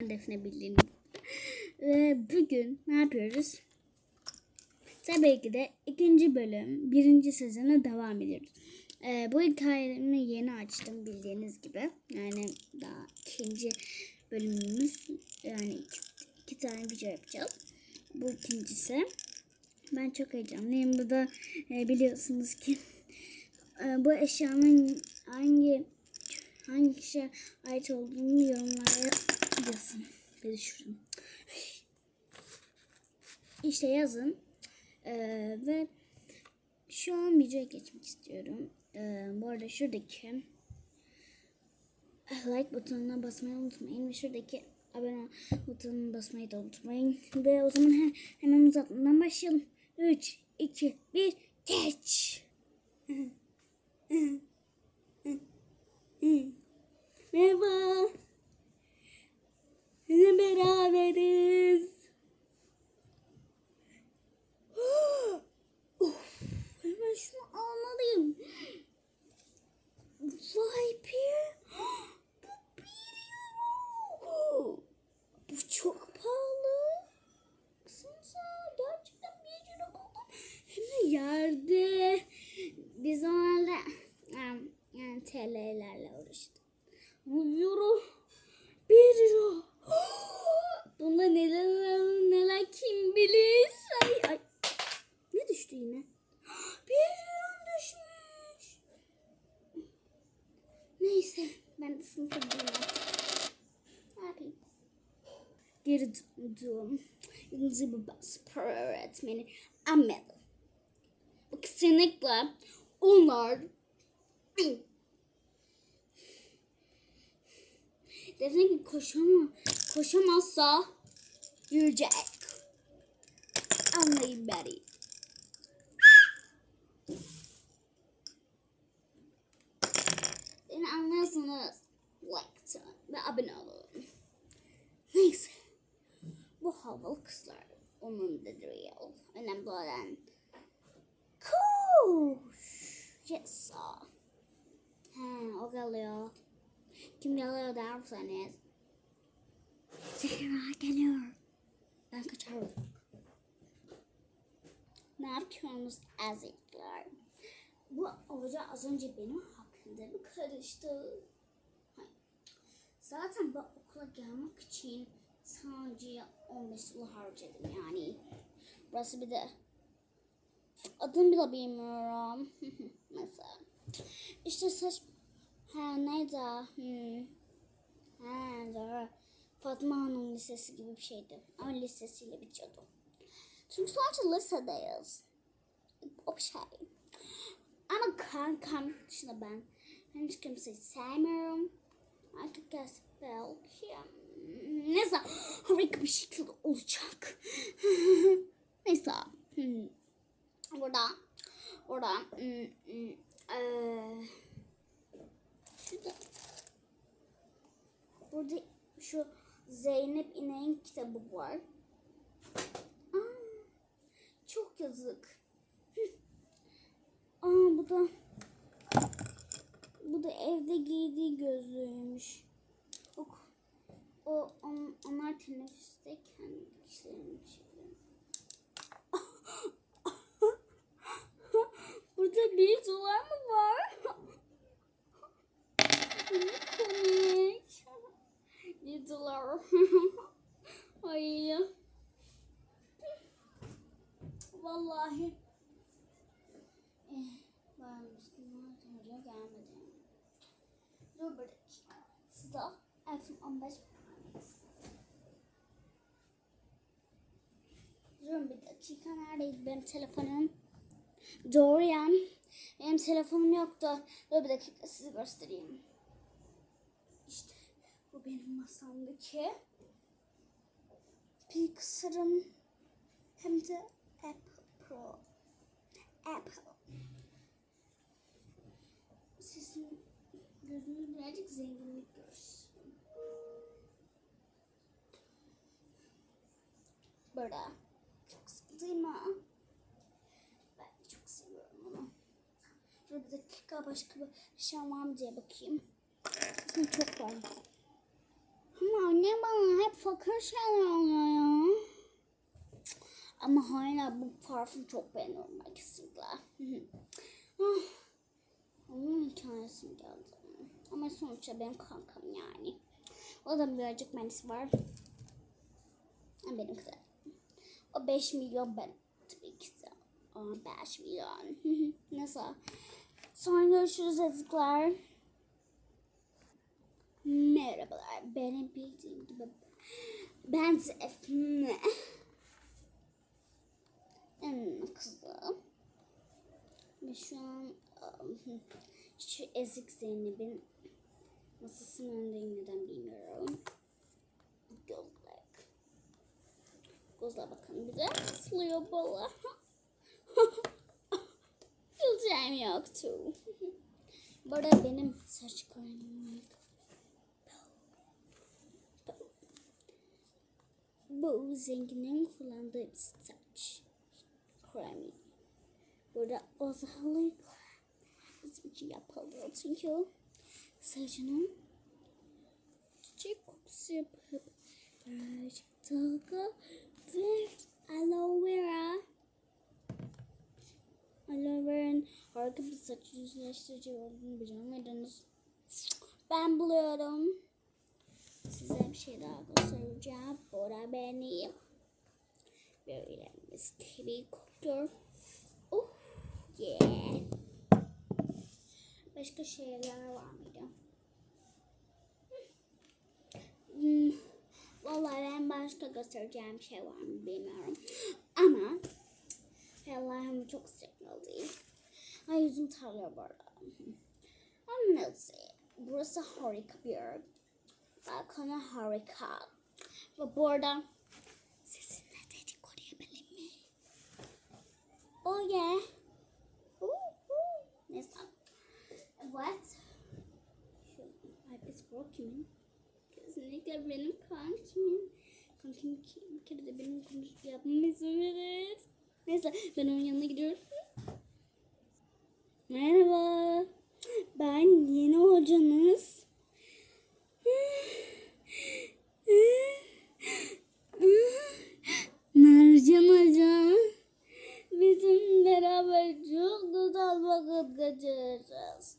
Defne bildiğiniz. Ve bugün ne yapıyoruz? Tabii ki de ikinci bölüm, birinci sezona devam ediyoruz. Ee, bu hikayemi yeni açtım bildiğiniz gibi. Yani daha ikinci bölümümüz. Yani iki, iki tane video yapacağız. Bu ikincisi. Ben çok heyecanlıyım. Bu da e, biliyorsunuz ki e, bu eşyanın hangi hangi kişiye ait olduğunu yorumlara yazın. Bir düşürün. İşte yazın. Ee, ve şu an videoya geçmek istiyorum. Ee, bu arada şuradaki like butonuna basmayı unutmayın. Ve şuradaki abone butonuna basmayı da unutmayın. Ve o zaman he- hemen uzatmadan başlayalım. 3, 2, 1, geç. Merhaba. Yine beraberiz. of, hemen şunu almalıyım. Vay be. Bu bir euro. Bu çok pahalı. Baksanıza gerçekten bir euro buldum. Hem de yerde. Biz onlarla yani, yani Uğraştık. Bu euro. Bir euro. Bunda neler neler kim bilir. Ay, ay. Ne düştü yine? Bir euro düşmüş. Neyse ben de sınıfa gideyim artık. Ne yapayım? Geri döndüm. İngilizce babası para öğretmeni Ahmet. Kesinlikle onlar Defne gibi koşama, koşamazsa yürüyecek. Anlayın beni. Beni anlıyorsanız like ve abone olun. Neyse. Bu havalı kızlar umurumda değil. Önemli olan kuş. Yes. He, o geliyor. Kim geliyor der misiniz? Zehra geliyor. Ben kaçarım. Ne yapıyorsunuz ezikler? Bu hoca az önce benim hakkında mı karıştı? Hayır. Zaten ben okula gelmek için sadece 15 yıl harcadım yani. Burası bir de adını bile bilmiyorum. Mesela. İşte saç... Ha neydi? Hmm. Ha doğru. Fatma Hanım Lisesi gibi bir şeydi. Ama lisesiyle bitiyordu. Çünkü sadece lisedeyiz. O şey. Ama kankam dışında ben hiç kimseyi sevmiyorum. Artık gelse belki neyse harika bir şekilde olacak. neyse. Hmm. Burada burada hmm, hmm, eee, şurada burada şu Zeynep İnek'in kitabı var. Aa, çok yazık. Aa bu da bu da evde giydiği gözlüğüymüş. O, o on, onlar teneffüsteyken kişilerin şeyleri. Burada bir dolar mı var? Ne komik. Bir dolar. Ay. Vallahi. Eh, ben Müslüman hoca gelmedi. Dur bir dakika. Sıra iPhone 15 Pro Max. Durun bir dakika. Neredeydi benim telefonum? Doğru ya. Benim telefonum yoktu. Dur bir dakika size göstereyim. İşte bu benim masamdaki bilgisayarım. Hem de Apple Pro. Apple. Sizin gözünüz birazcık zenginlik görsün. Burada. Çok sıkı değil mi? Ben çok seviyorum onu. Dur bir dakika başka bir şey var diye bakayım. Aslında çok var. Ama anne bana hep fakir şeyler alıyor ya. Ama hala bu parfüm çok beğeniyorum ben kesinlikle. Ah, Onun hikayesini geldi. Ama sonuçta benim kankam yani. O da birazcık menisi var. Ha, Benimki de. O 5 milyon ben tabii ki de. O 5 milyon. Neyse. Sonra görüşürüz ezikler. Merhabalar. Benim bildiğim gibi ben Defne. Kızım. Ve şu an um, şu ezik Zeynep'in masasının önündeyim neden bilmiyorum. Gözlük. Gözle bakın bir de ıslıyor bala. Güleceğim yoktu. Bu arada benim saç var. Bu zenginin kullandığı bir saç kremi. Burada özellikle bizim için yapıldı. Çünkü saçının çiçek kokusu yapıp birazcık dalga ve aloe vera aloe vera'nın harika bir saç yüzleştirici olduğunu biliyor muydunuz? Ben buluyorum. Size bir şey daha göstereceğim. Bora benim. Böyle gibi kokuyor. Oh yeah. Başka şeyler var mıydı? Hmm, vallahi ben başka göstereceğim şey var mı bilmiyorum. Ama Allah'ım çok değil. Ay yüzüm tarlıyor bu arada. Neyse. Burası harika bir yer. Balkonu harika. Ve bu arada Oh yeah. Ooh, ooh. Neyse. What? Şu iPad Pro kimin? Kesinlikle benim kankimin. Kankim bir kere de benim konuşup yapmamı izin verir. Neyse ben onun yanına gidiyorum. Merhaba. Ben yeni hocanız. Mercan hocam beraber çok güzel vakit geçireceğiz.